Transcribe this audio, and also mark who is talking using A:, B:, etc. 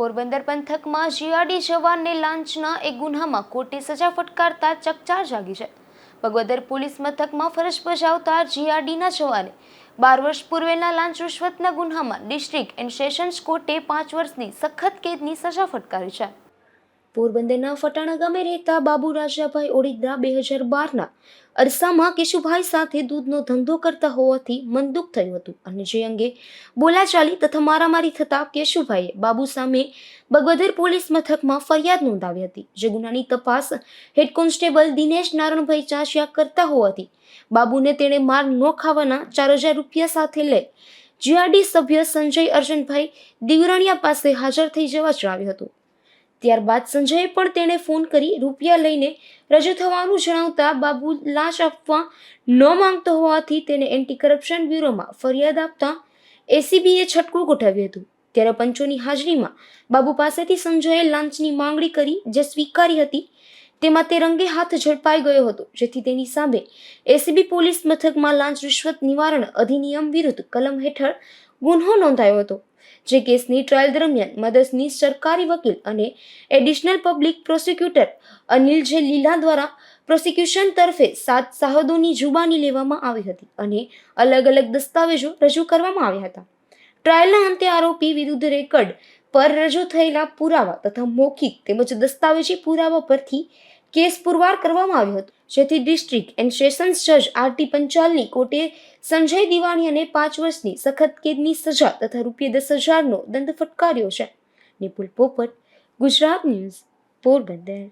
A: પોરબંદર પંથકમાં જીઆરડી જવાનને લાંચના એક ગુન્હામાં કોર્ટે સજા ફટકારતા ચકચાર જાગી છે. ભગવદર પોલીસ મથકમાં ફરજ બજાવતા જીઆરડીના જવાને બાર વર્ષ પૂર્વેના લાંચ રૂશ્વતના ગુન્હામાં ડિસ્ટ્રિક્ટ એન્ડ સેશન્સ કોર્ટે પાંચ વર્ષની સખત કેદની સજા ફટકારી છે. પોરબંદરના ફટાણા ગામે રહેતા બાબુ રાજાભાઈ ઓડિદ્રા બે હજાર બારના અરસામાં કેશુભાઈ સાથે દૂધનો ધંધો કરતા હોવાથી મન દુઃખ થયું હતું અને જે અંગે બોલાચાલી તથા મારામારી થતાં કેશુભાઈએ બાબુ સામે બગવદર પોલીસ મથકમાં ફરિયાદ નોંધાવી હતી. જે ગુનાની તપાસ હેડ કોન્સ્ટેબલ દિનેશ નારણભાઈ ચાંચિયા કરતા હોવાથી બાબુને તેણે માર ન ખાવાના ચાર હજાર રૂપિયા સાથે લઈ જીઆરડી સભ્ય સંજય અર્જનભાઈ દિવરાણીયા પાસે હાજર થઈ જવા જણાવ્યું હતું. ત્યારબાદ સંજયે પણ તેણે ફોન કરી રૂપિયા લઈને રજૂ થવાનું જણાવતા બાબુ લાંચ આપવા ન માંગતો હોવાથી તેને એન્ટી કરપ્શન બ્યુરોમાં ફરિયાદ આપતા એસીબીએ છટકું ગોઠવ્યું હતું. ત્યારે પંચોની હાજરીમાં બાબુ પાસેથી સંજયે લાંચની માંગણી કરી જે સ્વીકારી હતી, તેમાં તે રંગે હાથ ઝડપાઈ ગયો હતો, જેથી તેની સામે એસીબી પોલીસ મથકમાં લાંચ રિશ્વત નિવારણ અધિનિયમ વિરુદ્ધ કલમ હેઠળ ગુન્હો નોંધાયો હતો, જે કેસની ટ્રાયલ દરમિયાન મદદની સરકારી વકીલ અને એડિશનલ પબ્લિક પ્રોસિક્યુટર અનિલ જે લીલા દ્વારા પ્રોસિક્યુશન તરફે સાત સાહદોની જુબાની લેવામાં આવી હતી અને અલગ અલગ દસ્તાવેજો રજૂ કરવામાં આવ્યા હતા. ટ્રાયલના અંતે આરોપી વિરુદ્ધ રેકર્ડ પર રજૂ થયેલા પુરાવા તથા મૌખિક તેમજ દસ્તાવેજી પુરાવા પરથી કેસ પુરવાર કરવામાં આવ્યો હતો, જેથી ડિસ્ટ્રિક્ટ એન્ડ સેશન્સ જજ આર ટી પંચાલની કોર્ટે સંજય દિવાણી અને પાંચ વર્ષની સખત કેદની સજા તથા રૂપિયા દસ હજારનો દંડ ફટકાર્યો છે. નિપુલ પોપટ, ગુજરાત ન્યૂઝ, પોરબંદર.